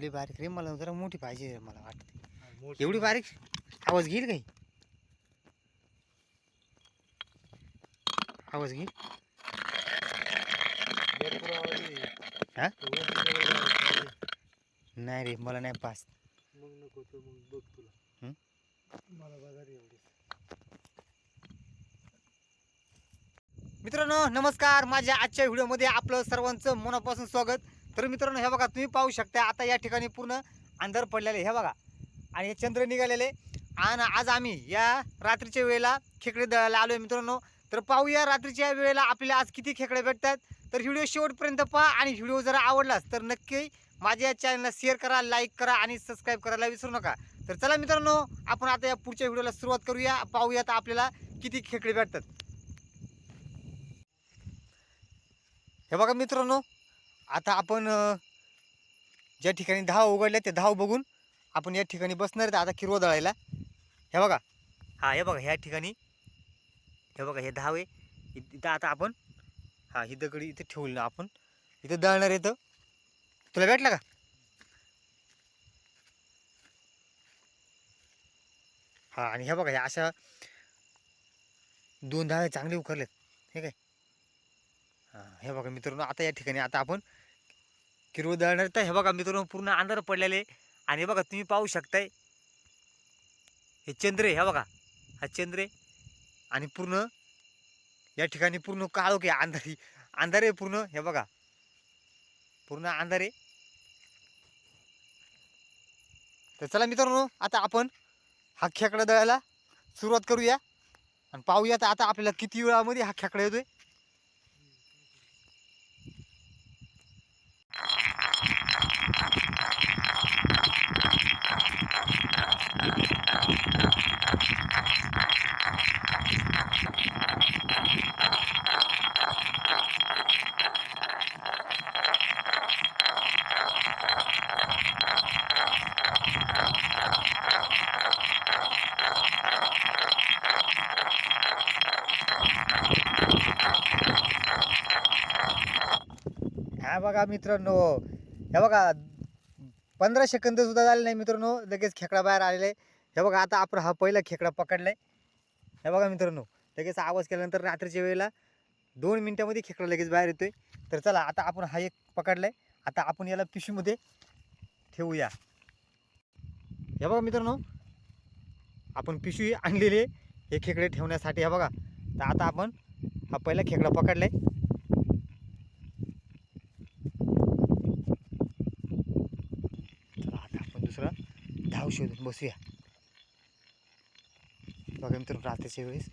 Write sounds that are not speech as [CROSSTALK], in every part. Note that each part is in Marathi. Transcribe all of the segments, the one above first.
लई बारीक रे मला जरा मोठी पाहिजे रे मला वाटते. एवढी बारीक? आवाज घेईल काही? आवाज घेईल. हा? आहे. नाही रे मला नाही पास. मग नको तर मग बघ तुला? मला बघा एवढी मित्रांनो नमस्कार. माझ्या आजच्या व्हिडिओमध्ये आपलं सर्वांचं मनापासून स्वागत. तर मित्रांनो हे बघा तुम्ही पाहू शकता आता या ठिकाणी पूर्ण अंधार पडलेले हे बघा आणि हे चंद्र निघालेले आणि आज आम्ही या रात्रीच्या वेळेला खेकडे दळायला आलो आहे मित्रांनो. तर पाहूया रात्रीच्या वेळेला आपल्याला आज किती खेकडे भेटतात. तर व्हिडिओ शेवटपर्यंत पहा आणि व्हिडिओ जर आवडलाच तर नक्की माझ्या या चॅनलला शेअर करा लाईक करा आणि सबस्क्राईब करायला विसरू नका. तर चला मित्रांनो आपण आता या पुढच्या व्हिडिओला सुरुवात करूया. पाहूयात आपल्याला किती खेकडे भेटतात. हे बघा मित्रांनो आता आपण ज्या ठिकाणी धाव उघडल्या त्या धाव बघून आपण या ठिकाणी बसणार आहेत आता किरवा दळायला. हे बघा. हा हे बघा ह्या ठिकाणी. हे बघा हे धाव आहे. इथं आता आपण हा ही दगडी इथे ठेवली ना आपण इथं दळणार येतं तुला भेटला का? हा आणि हे बघा ह्या अशा दोन धावे चांगले उकरलेत हे काय? हां हे बघा मित्रांनो आता या ठिकाणी आता आपण किरवळ दळणार तर हे बघा मित्रांनो पूर्ण अंधार पडलेले आणि हे बघा तुम्ही पाहू शकताय. हे चंद्र आहे हे बघा. हा चंद्र आहे. आणि पूर्ण या ठिकाणी पूर्ण काळोख आहे अंधारी. अंधार आहे पूर्ण हे बघा. पूर्ण अंधार आहे. तर चला मित्रांनो आता आपण हा खेकडा दळायला सुरुवात करूया. आणि पाहूया तर आता आपल्याला किती वेळामध्ये हा खेकडा येतोय हा बघा मित्रांनो. हे बघा पंधरा सेकंद सुद्धा झाले नाही मित्रांनो. लगेच खेकडा बाहेर आलेला आहे. हे बघा आता आपण हा पहिला खेकडा पकडलाय. हे बघा मित्रांनो लगेच आवाज केल्यानंतर रात्रीच्या वेळेला दोन मिनिटामध्ये खेकडा लगेच बाहेर येतोय. तर चला आता आपण हा एक पकडलाय. आता आपण याला पिशवीमध्ये ठेवूया. हे बघा मित्रांनो आपण पिशवी आणलेली आहे. हे खेकडे ठेवण्यासाठी हे बघा. तर आता आपण हा पहिला खेकडा पकडलाय चला आता आपण दुसरा गाव शोधून बसूया. बघा मित्र रात्रीच्या वेळेस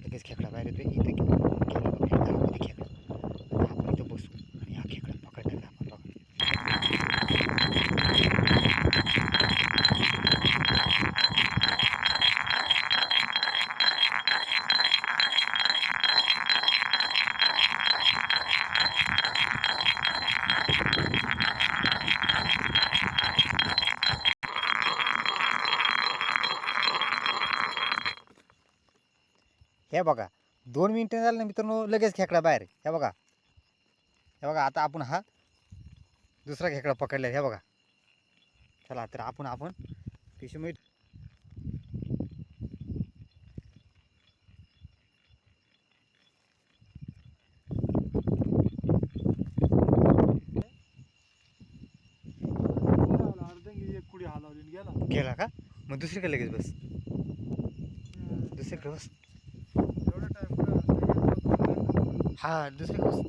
लगेच खेकडा बाहेर येतोय. इथं खेकडा खेकडा आता आपण इथं बसू आणि हा खेकडा पकडणार आपण बघा हे बघा दोन मिनटं झालं ना मित्रांनो लगेच खेकडा बाहेर हे बघा. हे बघा आता आपण हा दुसरा खेकडा पकडला हे बघा. चला तर आपण आपण पिशवी अर्धंगी एक गेला गेला का? मग दुसरीकडे लगेच बस. दुसरीकडे बस एवढा टाइम हा दुसरी गोष्ट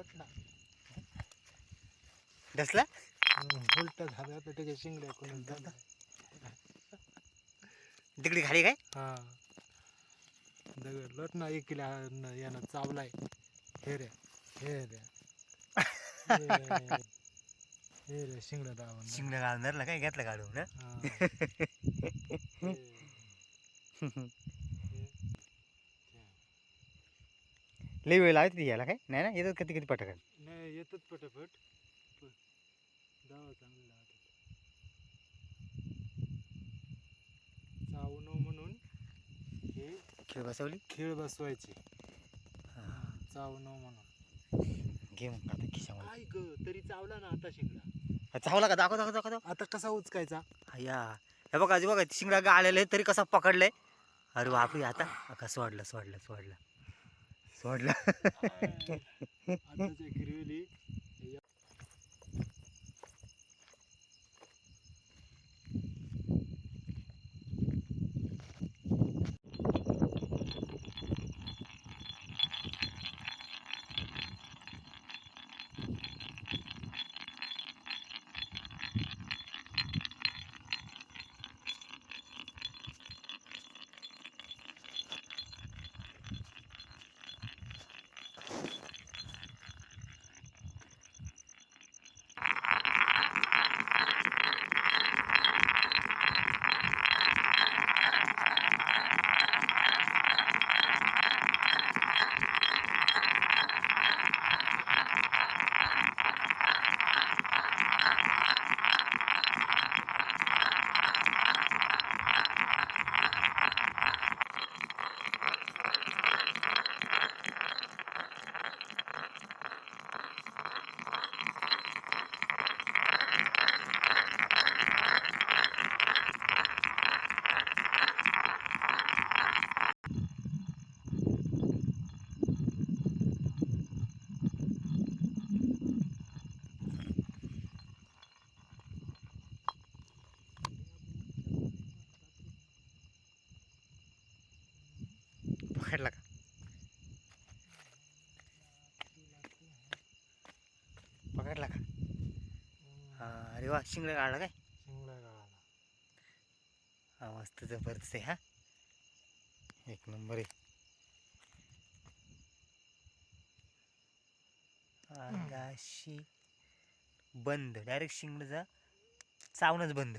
लोटला डसला उलट झालं आता त्याच्या शिंगड्या कोणी तिकडे खाली काय? हा. दगड लोट ना एक किलो यानं चावलाय. हे रे हे रे. [LAUGHS] हे रे. रे शिंगड्या दावून शिंगड घालून धरलं काय? घेतलं काढून हं? [LAUGHS] [LAUGHS] हा. हे. हे. लई वेळ लावते ती याला काय? नाही ना? येतात कधी कधी पटकन नाही येतात पटापट दावा चांगला म्हणून हे खेळ बसवली? खेळ बसवायचे. चावू नो म्हणून. घे मग आता खिशामध्ये. ऐक तरी चावला ना आता शिंगडा. चावला का? दाखव दाखव दाखव. आता कसा उचकायचा? या हे बघा बघा शिंगडा गाळलेला आहे तरी कसा पकडलाय? अरे बापरे आता. का सोडलं सोडलं सोडलं सोडलं. पकडला का पकडला का हा अरे वा शिंगडा काढला काय? शिंगडा गाळाला. हा मस्त जबरदस्त आहे हा. एक नंबर आहे. अंगाशी बंद. डायरेक्ट शिंगडचा चावणच बंद.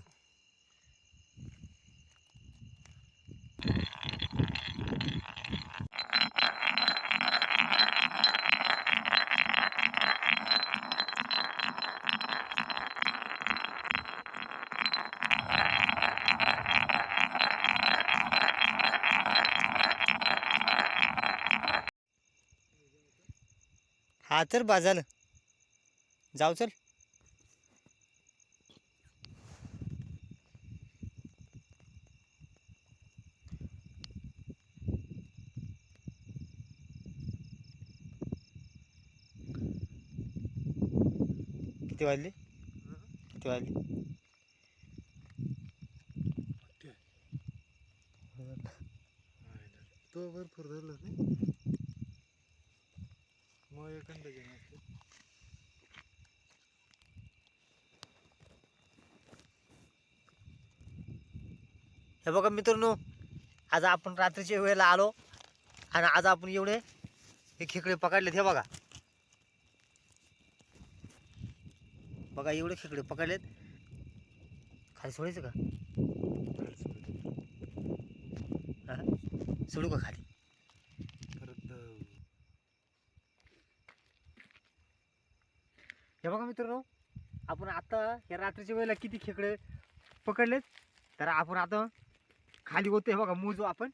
हा तर बाजाल जाऊ चल. किती वाजले? किती वाजले? तो भरपूर धरला नाही. हे बघा मित्रांनो आज आपण रात्रीच्या वेळेला आलो आणि आज आपण एवढे हे खेकडे पकडलेत हे बघा. बघा एवढे खेकडे पकडलेत. खाली सोडायचं का? सोडू का खाली परत हे बघा मित्रांनो? आपण आता या रात्रीच्या वेळेला किती खेकडे पकडलेत? तर आपण आता खाली होतो हे बघा मोजू आपण.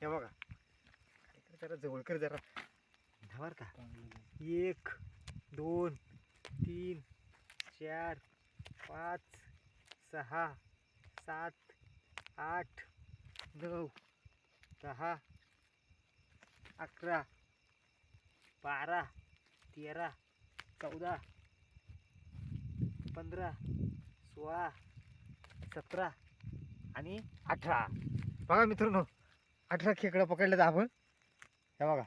हे बघा. जरा जवळ कर जरा. धावर का. एक दोन तीन चार पाच सहा सात आठ नऊ दहा अकरा बारा तेरा चौदा पंधरा सोळा सतरा आणि अठरा. बघा मित्रांनो अठरा खेकडं पकडल्यात आपण. हे बघा.